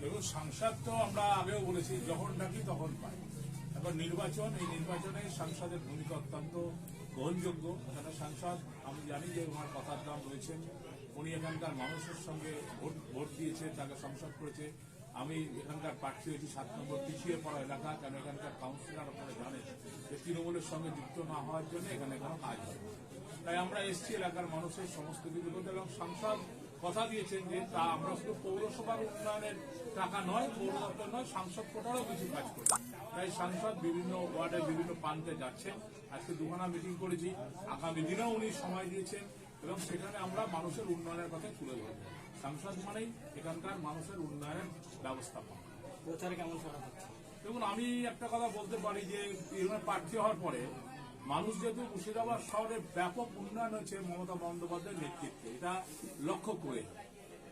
দেখুন, সাংসদ তো আমরা আগেও বলেছি, যখন ডাকি তখন পাই এখন নির্বাচন, এই নির্বাচনে সাংসদের ভূমিকা অত্যন্ত গ্রহণযোগ্য। এখানে সাংসদ, আমি জানি যে ওনার কথার দাম রয়েছেন। উনি এখানকার মানুষের সঙ্গে ভোট ভোট দিয়েছে, তাকে সংসদ করেছে। আমি এখানকার প্রার্থী হয়েছি সাত নম্বর পিছিয়ে পড়া এলাকা, কেন এখানকার কাউন্সিলর আপনারা জানেন যে তৃণমূলের সঙ্গে যুক্ত না হওয়ার জন্য এখানে কোনো কাজ হয় তাই আমরা এসছি এলাকার মানুষের সমস্ত কিছু এবং সাংসদ কথা দিয়েছেন যে তা আমরা শুধু পৌরসভার উন্নয়নের টাকা নয় পৌর দপ্তর নয় সাংসদ কোটারও কিছু কাজ করি তাই সাংসদ বিভিন্ন ওয়ার্ডের বিভিন্ন প্রান্তে যাচ্ছেন। আজকে দুখানা মিটিং করেছি। আগামী দিনেও উনি সময় দিয়েছেন এবং সেখানে আমরা মানুষের উন্নয়নের কথা তুলে ধরব। সাংসদ মানেই এখানকার মানুষের উন্নয়নের ব্যবস্থাপনা। প্রচারে কেমন সারা দেখুন আমি একটা কথা বলতে পারি যে প্রার্থী হওয়ার পরে মানুষ যেহেতু মুর্শিদাবাদ শহরে ব্যাপক উন্নয়ন হয়েছে মমতা বন্দ্যোপাধ্যায়ের নেতৃত্বে। এটা লক্ষ্য করে।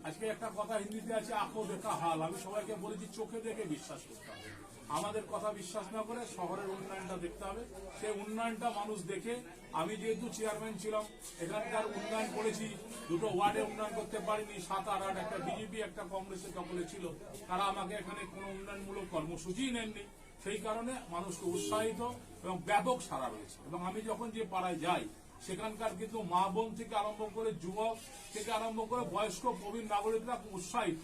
আজকে একটা কথা হিন্দিতে আছে, আঁকো দেখা হাল। আমি সবাইকে বলেছি, চোখে দেখে বিশ্বাস করতে হবে। আমাদের কথা বিশ্বাস না করে শহরের উন্নয়নটা দেখতে হবে। সেই উন্নয়নটা মানুষ দেখে, আমি যেহেতু চেয়ারম্যান ছিলাম, এখানকার উন্নয়ন করেছি। দুটো ওয়ার্ডে উন্নয়ন করতে পারিনি, সাত আর আট, একটা বিজেপি, একটা কংগ্রেসের দখলে ছিল। তারা আমাকে এখানে কোনো উন্নয়নমূলক কর্মসূচিই নেননি। সেই কারণে মানুষকে উৎসাহিত এবং ব্যাপক সারা রয়েছে। এবং আমি যখন যে পাড়ায় যাই, সেখানকার কিন্তু মা বোন থেকে আরম্ভ করে যুবক থেকে আরম্ভ করে বয়স্ক প্রবীণ নাগরিকরা উৎসাহিত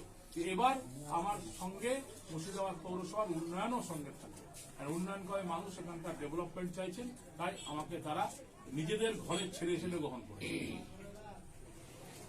এবার আমার সঙ্গে মুর্শিদাবাদ পৌরসভার উন্নয়নও সঙ্গে থাকবে। আর উন্নয়ন করে মানুষ এখানকার ডেভেলপমেন্ট চাইছেন, তাই আমাকে তারা নিজেদের ঘরে ছেড়ে ছেড়ে গ্রহণ করে